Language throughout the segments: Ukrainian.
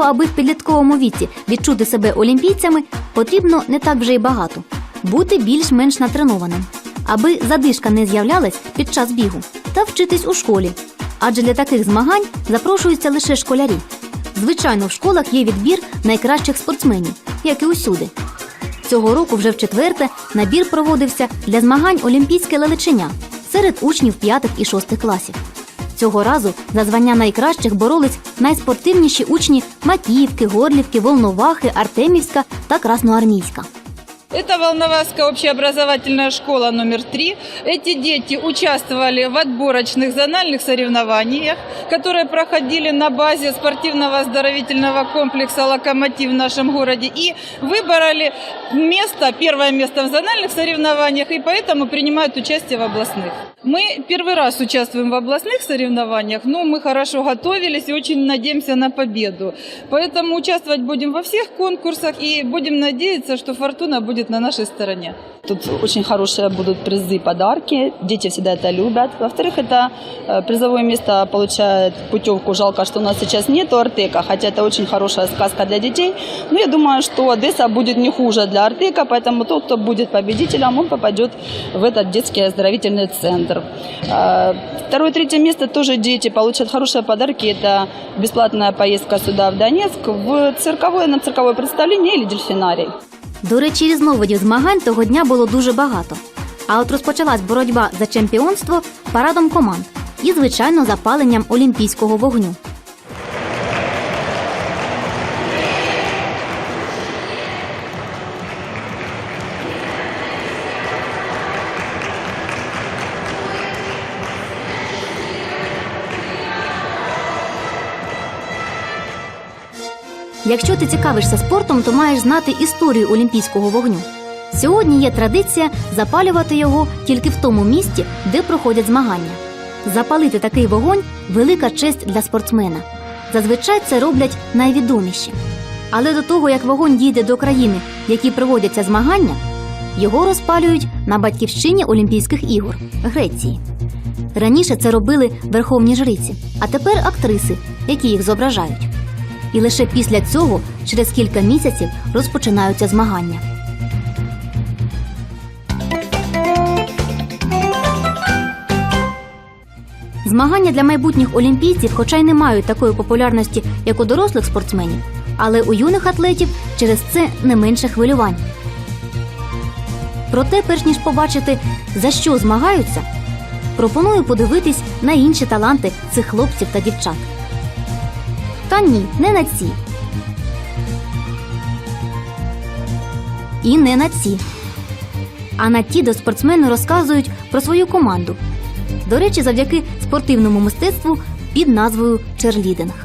Аби в підлітковому віці відчути себе олімпійцями, потрібно не так вже й багато бути більш-менш натренованим, аби задишка не з'являлась під час бігу, та вчитись у школі. Адже для таких змагань запрошуються лише школярі. Звичайно, в школах є відбір найкращих спортсменів, як і усюди. Цього року вже в четверте набір проводився для змагань Олімпійське лелечення серед учнів п'ятих і шостих класів. Цього разу за звання найкращих боролись найспортивніші учні Макіївки, Горлівки, Волновахи, Артемівська та Красноармійська. Это Волноваская общеобразовательная школа номер три. Эти дети участвовали в отборочных зональных соревнованиях, которые проходили на базе спортивного оздоровительного комплекса «Локомотив» в нашем городе и выбрали место, первое место в зональных соревнованиях и поэтому принимают участие в областных. Мы первый раз участвуем в областных соревнованиях, но мы хорошо готовились и очень надеемся на победу. Поэтому участвовать будем во всех конкурсах и будем надеяться, что фортуна будет на нашей стороне. Тут очень хорошие будут призы, подарки. Дети всегда это любят. Во-вторых, это э, призовое место получает путевку. Жалко, что у нас сейчас нету Артека, хотя это очень хорошая сказка для детей. Но я думаю, что Одесса будет не хуже для Артека, поэтому тот, кто будет победителем, он попадет в этот детский оздоровительный центр. Э, Второе, третье место тоже дети получат хорошие подарки. Это бесплатная поездка сюда, в Донецк, в цирковое, на цирковое представление или дельфинарий. До речі, різновидів змагань того дня було дуже багато. А от розпочалась боротьба за чемпіонство парадом команд і, звичайно, запаленням олімпійського вогню. Якщо ти цікавишся спортом, то маєш знати історію олімпійського вогню. Сьогодні є традиція запалювати його тільки в тому місці, де проходять змагання. Запалити такий вогонь велика честь для спортсмена. Зазвичай це роблять найвідоміші. Але до того, як вогонь дійде до країни, в якій проводяться змагання, його розпалюють на батьківщині Олімпійських ігор Греції. Раніше це робили верховні жриці, а тепер актриси, які їх зображають. І лише після цього, через кілька місяців, розпочинаються змагання. Змагання для майбутніх олімпійців, хоча й не мають такої популярності, як у дорослих спортсменів, але у юних атлетів через це не менше хвилювань. Проте, перш ніж побачити, за що змагаються, пропоную подивитись на інші таланти цих хлопців та дівчат. Та ні, не на ці. І не на ці. А на ті, де спортсмени розказують про свою команду. До речі, завдяки спортивному мистецтву під назвою черлідинг.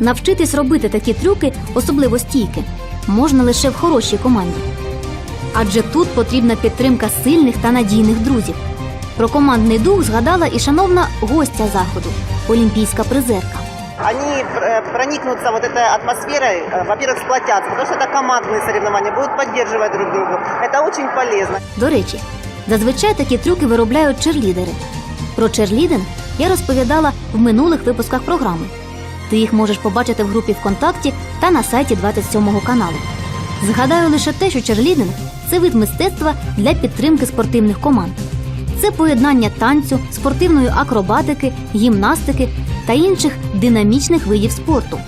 Навчитись робити такі трюки, особливо стійки, можна лише в хорошій команді. адже тут потрібна підтримка сильних та надійних друзів. Про командний дух згадала і шановна гостя заходу олімпійська призерка. Они э, проникнутся вот этой атмосферой, э, во-первых, сплотятся, потому что это командные соревнования, будут поддерживать друг друга. Это очень полезно. До речі, зазвичай такі трюки виробляють черлідери. Про черлідинг я розповідала в минулих випусках програми. Ти їх можеш побачити в групі ВКонтакті та на сайті 27-го каналу. Згадаю лише те, що черлідинг це вид мистецтва для підтримки спортивних команд. Це поєднання танцю, спортивної акробатики, гімнастики та інших динамічних видів спорту.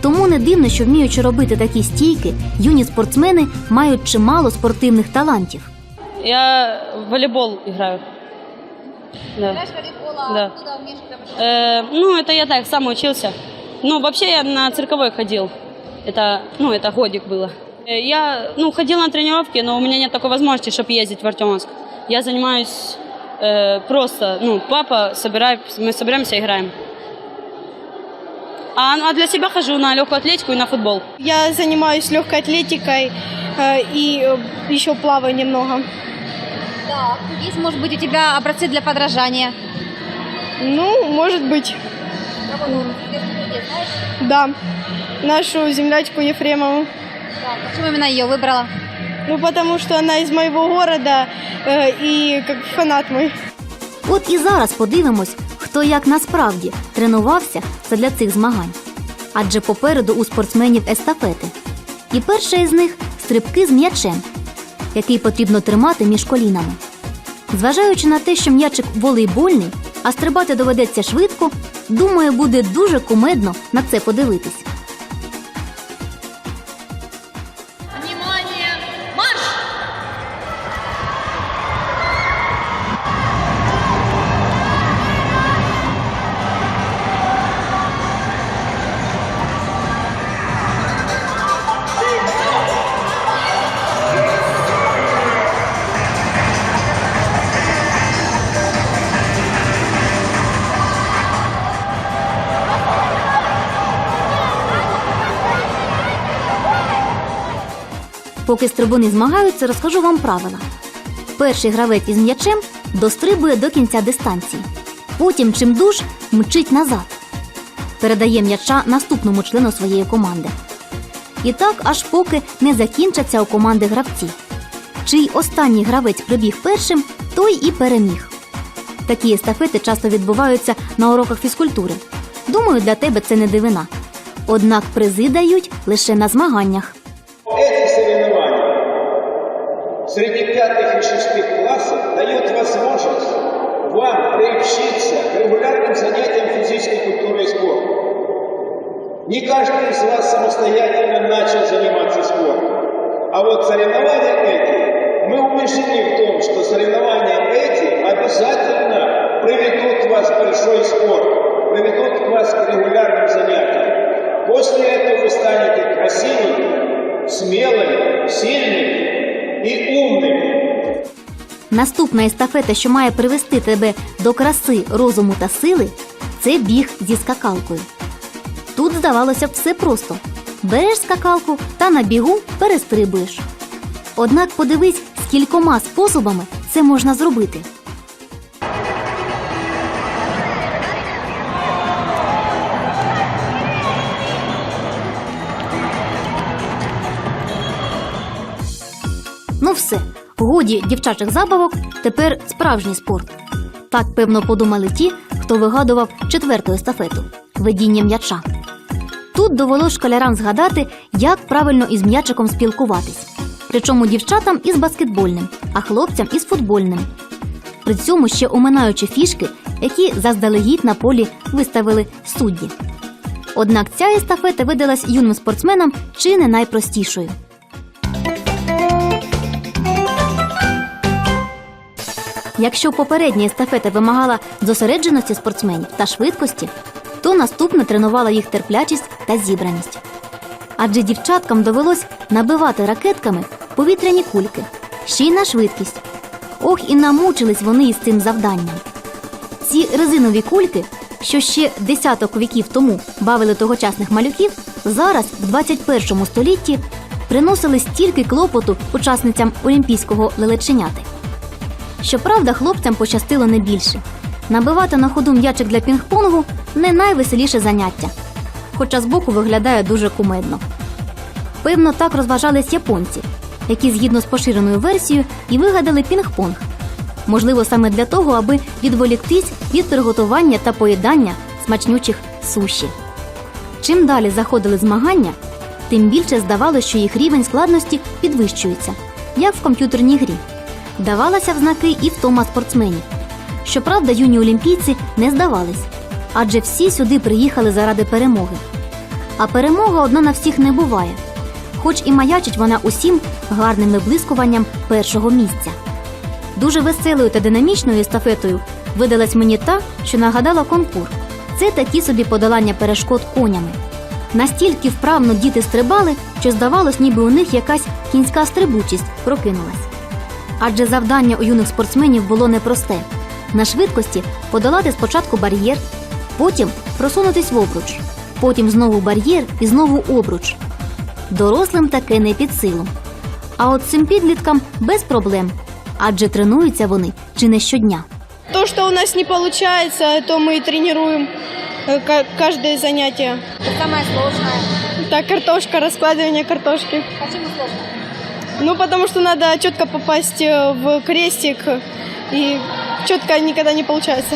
Тому не дивно, що вміючи робити такі стійки, юні спортсмени мають чимало спортивних талантів. Я в волейбол играю. Да. Да. Э, ну, это я так, сам учился. Ну, вообще я на цирковой ходил. Это, ну, это годик было. Э, Я, ну, ходил на тренировки, но у меня нет такой возможности, чтобы ездить в Артемовск. Я занимаюсь э, просто, ну, папа собирает, мы собираемся, играем. А, ну, а для себя хожу на легкую атлетику и на футбол. Я занимаюсь легкой атлетикой э, и э, еще плаваю немного. Так, есть, может быть, у тебя образцы для подражания. Ну, может быть, да. Нашу землячку Ефремову. Почему именно ее выбрала? Ну, потому что она из моего города э, и как фанат мой. От і зараз подивимось, хто як насправді тренувався задля цих змагань. Адже попереду у спортсменів естафети. І перша із них стрибки з м'ячем, який потрібно тримати між колінами. Зважаючи на те, що м'ячик волейбольний, а стрибати доведеться швидко, думаю, буде дуже кумедно на це подивитись. Поки стрибуни змагаються, розкажу вам правила. Перший гравець із м'ячем дострибує до кінця дистанції. Потім, чим дуж, мчить назад. Передає м'яча наступному члену своєї команди. І так, аж поки не закінчаться у команди гравці. Чий останній гравець прибіг першим, той і переміг. Такі естафети часто відбуваються на уроках фізкультури. Думаю, для тебе це не дивина. Однак призи дають лише на змаганнях. Среди пятых и шестых классов дает возможность вам приобщиться к регулярным занятиям физической культурой и спортом. Не каждый из вас самостоятельно начал заниматься спортом. А вот соревнования эти, мы убеждены в том, что соревнования эти обязательно приведут вас в большой спорт, приведут вас к регулярным занятиям. После этого вы станете красивыми, смелыми, сильными и умним. Наступна естафета, що має привести тебе до краси, розуму та сили, це біг зі скакалкою. Тут, здавалося б, все просто: береш скакалку та на бігу перестрибуєш. Однак подивись, скількома способами це можна зробити. Ну все, годі дівчачих забавок, тепер справжній спорт. Так певно подумали ті, хто вигадував четверту естафету ведіння м'яча. Тут довелось школярам згадати, як правильно із м'ячиком спілкуватись. Причому дівчатам із баскетбольним, а хлопцям із футбольним. При цьому ще оминаючи фішки, які заздалегідь на полі виставили судді. Однак ця естафета видалась юним спортсменам чи не найпростішою. Якщо попередня естафета вимагала зосередженості спортсменів та швидкості, то наступна тренувала їх терплячість та зібраність. Адже дівчаткам довелось набивати ракетками повітряні кульки, ще й на швидкість. Ох, і намучились вони із цим завданням. Ці резинові кульки, що ще десяток віків тому бавили тогочасних малюків, зараз, в 21 столітті, приносили стільки клопоту учасницям олімпійського лелеченяти. Щоправда, хлопцям пощастило не більше. Набивати на ходу м'ячик для пінг-понгу не найвеселіше заняття, хоча збоку виглядає дуже кумедно. Певно, так розважались японці, які згідно з поширеною версією і вигадали пінг-понг. Можливо, саме для того, аби відволіктись від приготування та поїдання смачнючих суші. Чим далі заходили змагання, тим більше здавалося, що їх рівень складності підвищується, як в комп'ютерній грі. Давалася в знаки і втома спортсменів. Щоправда, юні олімпійці не здавались, адже всі сюди приїхали заради перемоги. А перемога одна на всіх не буває, хоч і маячить вона усім гарним виблискуванням першого місця. Дуже веселою та динамічною естафетою видалась мені та, що нагадала конкур. Це такі собі подолання перешкод конями. Настільки вправно діти стрибали, що здавалось, ніби у них якась кінська стрибучість прокинулась Адже завдання у юних спортсменів було непросте на швидкості подолати спочатку бар'єр, потім просунутись в обруч, потім знову бар'єр і знову обруч. Дорослим таке не під силу. А от цим підліткам без проблем, адже тренуються вони чи не щодня. То, что у нас не получается, то мы тренируем э, ка- каждое занятие. Саме сложне. Так, картошка, раскладывание картошки. Почему сложно? Ну, потому что надо четко попасть э, в крестик, и четко никогда не получается.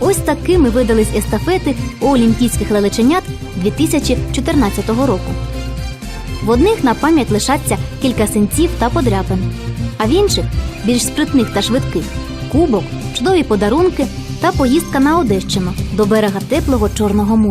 Ось такими видались естафети у олімпійських лелеченят 2014 року. В одних на пам'ять лишаться кілька синців та подряпин, а в інших, більш спритних та швидких, кубок, чудові подарунки та поїздка на Одещину до берега теплого Чорного моря.